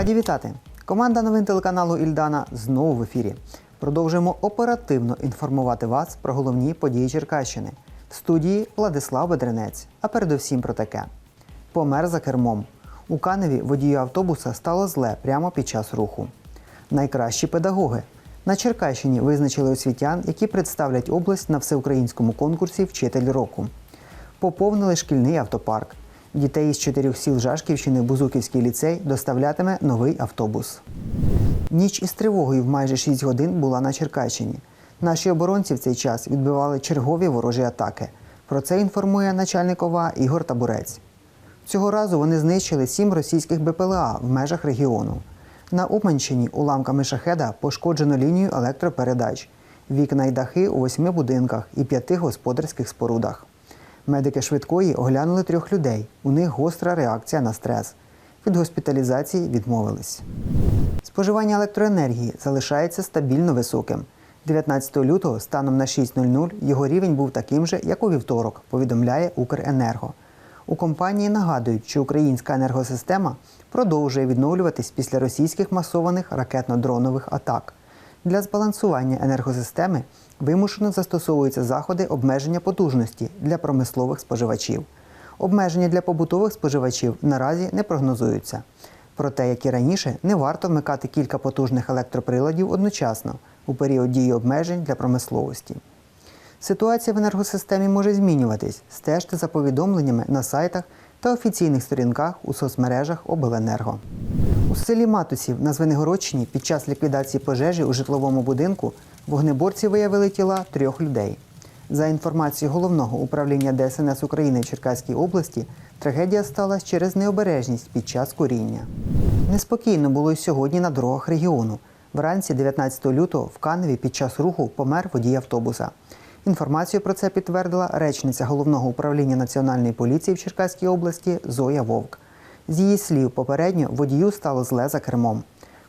Раді вітати! Команда новин телеканалу Ільдана знову в ефірі. Продовжуємо оперативно інформувати вас про головні події Черкащини. В студії Владислав Бедренець. А передусім про таке: помер за кермом. У Каневі водію автобуса стало зле прямо під час руху. Найкращі педагоги. На Черкащині визначили освітян, які представлять область на всеукраїнському конкурсі Вчитель року. Поповнили шкільний автопарк. Дітей із чотирьох сіл Жашківщини Бузуківський ліцей доставлятиме новий автобус. Ніч із тривогою в майже 6 годин була на Черкащині. Наші оборонці в цей час відбивали чергові ворожі атаки. Про це інформує начальник ОВА Ігор Табурець. Цього разу вони знищили сім російських БПЛА в межах регіону. На Уманщині уламками шахеда пошкоджено лінію електропередач, вікна й дахи у восьми будинках і п'яти господарських спорудах. Медики швидкої оглянули трьох людей. У них гостра реакція на стрес. Від госпіталізації відмовились. Споживання електроенергії залишається стабільно високим. 19 лютого станом на 6.00 його рівень був таким же, як у вівторок, повідомляє Укренерго. У компанії нагадують, що українська енергосистема продовжує відновлюватись після російських масованих ракетно-дронових атак. Для збалансування енергосистеми вимушено застосовуються заходи обмеження потужності для промислових споживачів. Обмеження для побутових споживачів наразі не прогнозуються. Проте, як і раніше, не варто вмикати кілька потужних електроприладів одночасно у період дії обмежень для промисловості. Ситуація в енергосистемі може змінюватись. Стежте за повідомленнями на сайтах та офіційних сторінках у соцмережах Обленерго. У селі Матусів на Звенигородщині під час ліквідації пожежі у житловому будинку вогнеборці виявили тіла трьох людей. За інформацією головного управління ДСНС України в Черкаській області, трагедія сталася через необережність під час куріння. Неспокійно було й сьогодні на дорогах регіону. Вранці 19 лютого в Каневі під час руху помер водій автобуса. Інформацію про це підтвердила речниця головного управління Національної поліції в Черкаській області Зоя Вовк. З її слів, попередньо водію стало зле за кермом.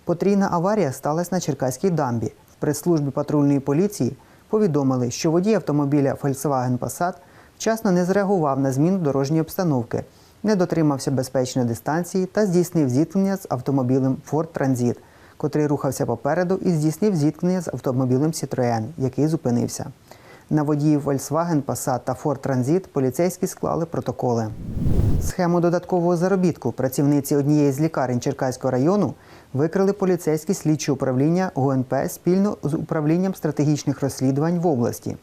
Потрійна аварія сталася на Черкаській дамбі. В прес-службі патрульної поліції повідомили, що водій автомобіля Volkswagen Passat вчасно не зреагував на зміну дорожньої обстановки, не дотримався безпечної дистанції та здійснив зіткнення з автомобілем Ford Transit, котрий рухався попереду і здійснив зіткнення з автомобілем Citroën, який зупинився. На водіїв Volkswagen Passat та Ford Transit поліцейські склали протоколи. Схему додаткового заробітку працівниці однієї з лікарень Черкаського району викрили поліцейські слідчі управління ГУНП спільно з управлінням стратегічних розслідувань в області.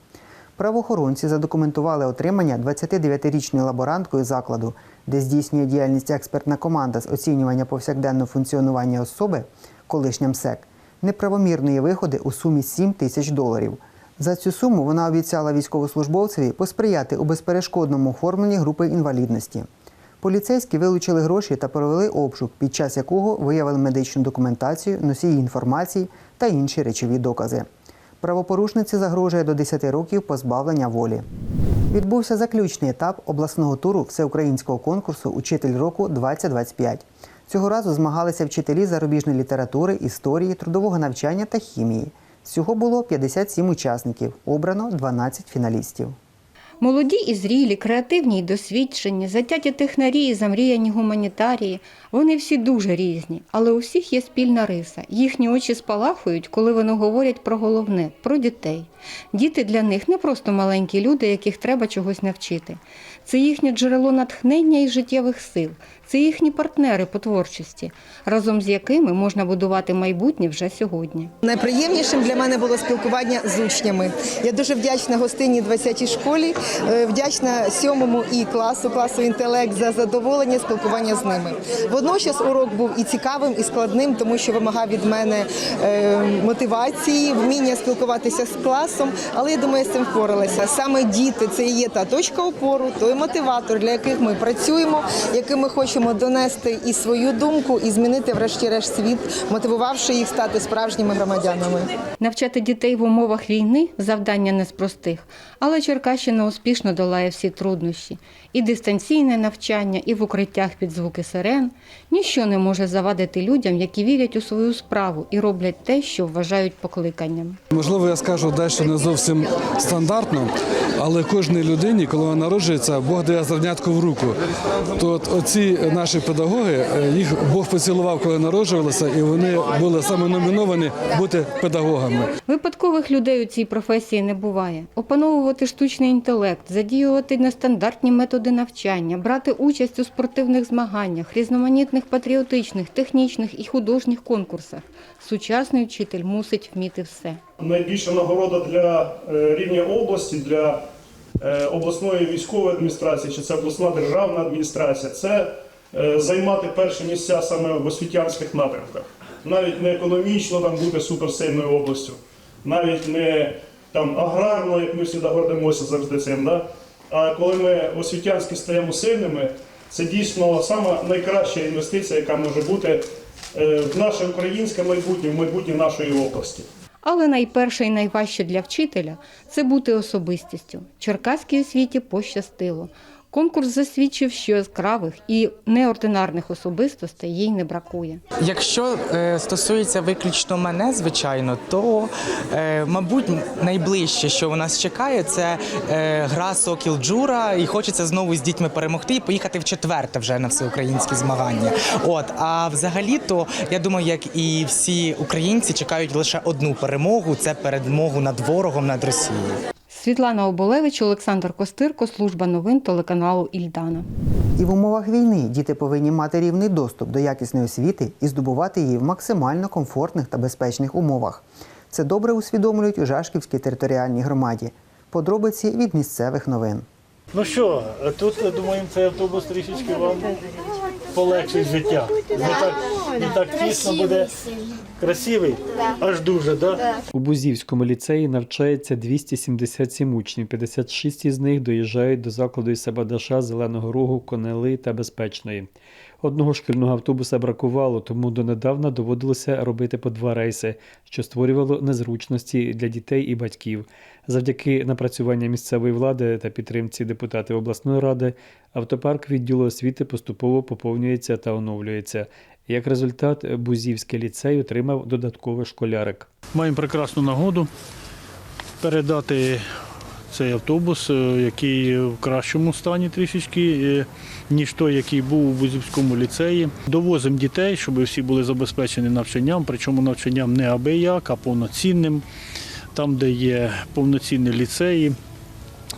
Правоохоронці задокументували отримання 29-річною лаборанткою закладу, де здійснює діяльність експертна команда з оцінювання повсякденного функціонування особи, колишням СЕК, неправомірної виходи у сумі 7 тисяч доларів. За цю суму вона обіцяла військовослужбовцеві посприяти у безперешкодному оформленні групи інвалідності. Поліцейські вилучили гроші та провели обшук, під час якого виявили медичну документацію, носії інформації та інші речові докази. Правопорушниці загрожує до 10 років позбавлення волі. Відбувся заключний етап обласного туру всеукраїнського конкурсу Учитель року 2025. Цього разу змагалися вчителі зарубіжної літератури, історії, трудового навчання та хімії. Всього було 57 учасників, обрано 12 фіналістів. Молоді і зрілі, креативні й досвідчені, затяті технарі і замріяні гуманітарії. Вони всі дуже різні, але у всіх є спільна риса. Їхні очі спалахують, коли вони говорять про головне про дітей. Діти для них не просто маленькі люди, яких треба чогось навчити. Це їхнє джерело натхнення і життєвих сил, це їхні партнери по творчості, разом з якими можна будувати майбутнє вже сьогодні. Найприємнішим для мене було спілкування з учнями. Я дуже вдячна гостині 20-й школі, е, вдячна сьомому і класу, класу інтелект за задоволення спілкування з ними. Водночас урок був і цікавим, і складним, тому що вимагав від мене е, мотивації, вміння спілкуватися з класом. Але я думаю, я з цим впоралася. Саме діти це і є та точка опору, той мотиватор, для яких ми працюємо, яким ми хочемо донести і свою думку, і змінити, врешті-решт, світ, мотивувавши їх стати справжніми громадянами. Навчати дітей в умовах війни завдання не з простих, але Черкащина успішно долає всі труднощі. І дистанційне навчання, і в укриттях під звуки сирен. Ніщо не може завадити людям, які вірять у свою справу і роблять те, що вважають покликанням. Можливо, я скажу дещо не зовсім стандартно, але кожній людині, коли вона народжується, Бог дає зернятко в руку. То от оці наші педагоги, е, їх Бог поцілував, коли народжувалися, і вони були саме номіновані бути педагогами. Випадкових людей у цій професії не буває. Опановувати штучний інтелект, задіювати нестандартні методи навчання, брати участь у спортивних змаганнях, різноманітних патріотичних, технічних і художніх конкурсах. Сучасний вчитель мусить вміти все. найбільша нагорода для е, рівня області, для обласної військової адміністрації, чи це обласна державна адміністрація, це е, займати перші місця саме в освітянських напрямках. Навіть не економічно там бути суперсильною областю, навіть не там аграрно, як ми всі гордимося завжди цим. Да? А коли ми освітянські стаємо сильними, це дійсно сама найкраща інвестиція, яка може бути е, в наше українське майбутнє, в майбутнє нашої області. Але найперше і найважче для вчителя це бути особистістю. Черкаській освіті пощастило. Конкурс засвідчив, що яскравих і неординарних особистостей їй не бракує. Якщо е, стосується виключно мене, звичайно, то е, мабуть найближче, що у нас чекає, це е, гра Сокіл Джура, і хочеться знову з дітьми перемогти і поїхати в четверте вже на всеукраїнські змагання. От а взагалі, то я думаю, як і всі українці чекають лише одну перемогу це перемогу над ворогом над Росією. Світлана Оболевич, Олександр Костирко, служба новин телеканалу Ільдана. І в умовах війни діти повинні мати рівний доступ до якісної освіти і здобувати її в максимально комфортних та безпечних умовах. Це добре усвідомлюють у Жашківській територіальній громаді. Подробиці від місцевих новин. Ну що, тут думаємо, цей автобус трішечки вам полегшить життя. Не так, не так тісно буде. Красивий? Аж дуже, так? Да? У Бузівському ліцеї навчається 277 учнів, 56 із них доїжджають до закладу із Сабадаша, Зеленого Рогу, Конели та Безпечної. Одного шкільного автобуса бракувало, тому донедавна доводилося робити по два рейси, що створювало незручності для дітей і батьків. Завдяки напрацюванню місцевої влади та підтримці депутатів обласної ради, автопарк відділу освіти поступово поповнюється та оновлюється. Як результат, Бузівський ліцей отримав додатковий школярик. Маємо прекрасну нагоду передати цей автобус, е, який в кращому стані трішечки, е, ніж той, який був у Бузівському ліцеї. Довозимо дітей, щоб всі були забезпечені навчанням, причому навчанням не абияк, а повноцінним. Там, де є повноцінні ліцеї,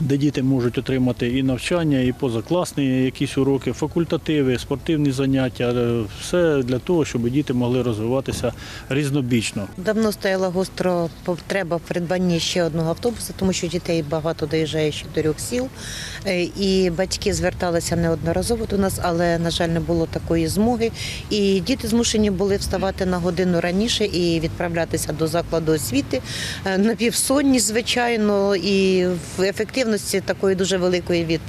де діти можуть отримати і навчання, і позакласні якісь уроки, факультативи, спортивні заняття, е, все для того, щоб діти могли розвиватися різнобічно. Давно стояла гостро потреба в придбанні ще одного автобуса, тому що дітей багато доїжджає з чотирьох сіл. Е, І батьки зверталися неодноразово до нас, але, на жаль, не було такої змоги. І діти змушені були вставати на годину раніше і відправлятися до закладу освіти е, напівсонні, звичайно, і в ефективності такої дуже великої від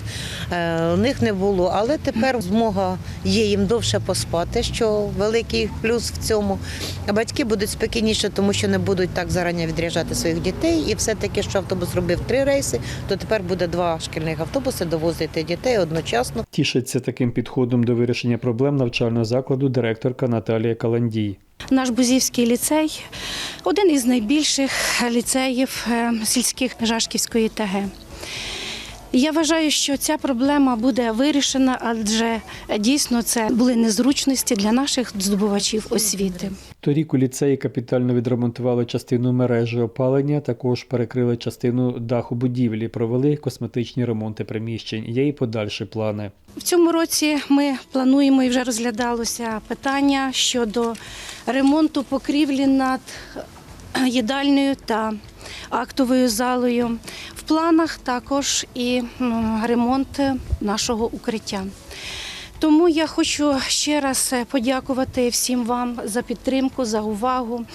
е, них не було. Але тепер змога є їм довше поспати, що великий плюс в цьому. А батьки будуть спокійніше, тому що не будуть так зарані відряджати своїх дітей. І все-таки, що автобус робив три рейси, то тепер буде два шкільних автобуси довозити дітей одночасно. Тішиться таким підходом до вирішення проблем навчального закладу директорка Наталія Каландій. Наш Бузівський ліцей один із найбільших ліцеїв е, сільських Жашківської ТГ. Я вважаю, що ця проблема буде вирішена, адже дійсно це були незручності для наших здобувачів освіти. Торік у ліцеї капітально відремонтували частину мережі опалення, також перекрили частину даху будівлі, провели косметичні ремонти приміщень. Є і подальші плани. В цьому році ми плануємо і вже розглядалося питання щодо ремонту покрівлі над їдальнею та актовою залою. Планах також і ремонт нашого укриття. Тому я хочу ще раз е, подякувати всім вам за підтримку, за увагу,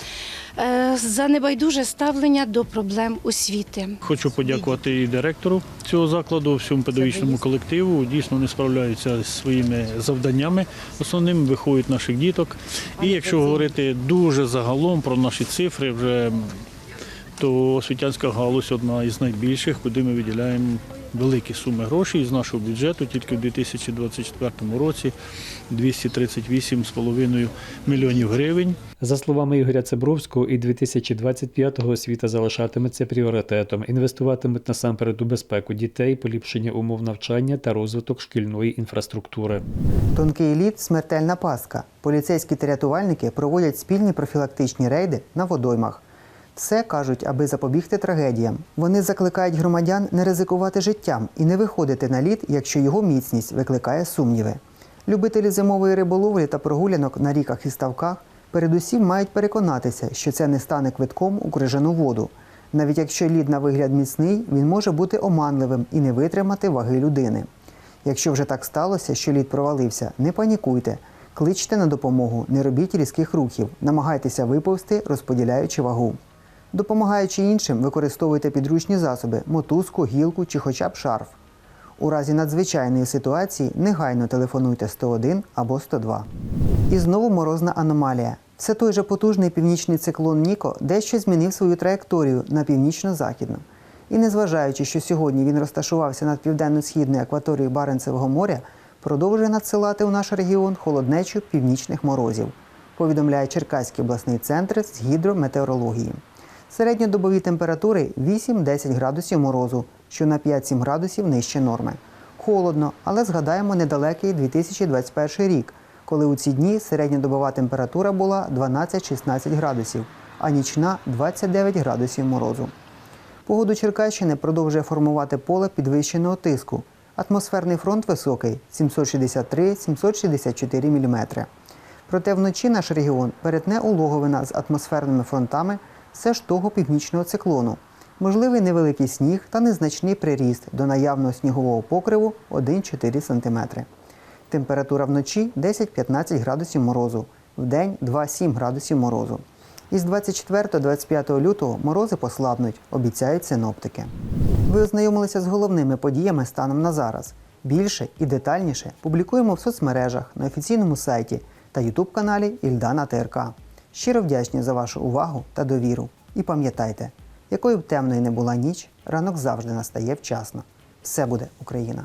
е, за небайдуже ставлення до проблем освіти. Хочу подякувати і директору цього закладу, всьому педагогічному колективу. Дійсно, вони справляються зі своїми завданнями основними, виховують наших діток. І якщо говорити дуже загалом про наші цифри, вже то освітянська галузь одна із найбільших, куди ми виділяємо великі суми грошей з нашого бюджету. Тільки в 2024 році 238,5 мільйонів гривень. За словами Ігоря Цебровського, і 2025-го освіта залишатиметься пріоритетом. Інвестуватимуть насамперед у безпеку дітей, поліпшення умов навчання та розвиток шкільної інфраструктури. Тонкий лід смертельна пастка. Поліцейські та рятувальники проводять спільні профілактичні рейди на водоймах. Все кажуть, аби запобігти трагедіям. Вони закликають громадян не ризикувати життям і не виходити на лід, якщо його міцність викликає сумніви. Любителі зимової риболовлі та прогулянок на ріках і ставках передусім мають переконатися, що це не стане квитком у крижану воду. Навіть якщо лід на вигляд міцний, він може бути оманливим і не витримати ваги людини. Якщо вже так сталося, що лід провалився, не панікуйте. Кличте на допомогу, не робіть різких рухів, намагайтеся виповзти, розподіляючи вагу. Допомагаючи іншим, використовуйте підручні засоби, мотузку, гілку чи хоча б шарф. У разі надзвичайної ситуації негайно телефонуйте 101 або 102. І знову морозна аномалія. Все той же потужний північний циклон Ніко дещо змінив свою траєкторію на північно-західну. І незважаючи, що сьогодні він розташувався над південно-східною акваторією Баренцевого моря, продовжує надсилати у наш регіон холоднечу північних морозів, повідомляє Черкаський обласний центр з гідрометеорології. Середньодобові температури 8-10 градусів морозу, що на 5-7 градусів нижче норми. Холодно, але згадаємо недалекий 2021 рік, коли у ці дні середньодобова температура була 12-16 градусів, а нічна 29 градусів морозу. Погоду Черкащини продовжує формувати поле підвищеного тиску. Атмосферний фронт високий 763-764 мм. Проте вночі наш регіон перетне улоговина з атмосферними фронтами все ж того північного циклону. Можливий невеликий сніг та незначний приріст до наявного снігового покриву 1-4 см. Температура вночі 10-15 градусів морозу, вдень 2-7 градусів морозу. Із 24-25 лютого морози послабнуть, обіцяють синоптики. Ви ознайомилися з головними подіями станом на зараз. Більше і детальніше публікуємо в соцмережах на офіційному сайті та ютуб-каналі Ільдана ТРК. Щиро вдячні за вашу увагу та довіру. І пам'ятайте, якою б темною не була ніч, ранок завжди настає вчасно. Все буде Україна!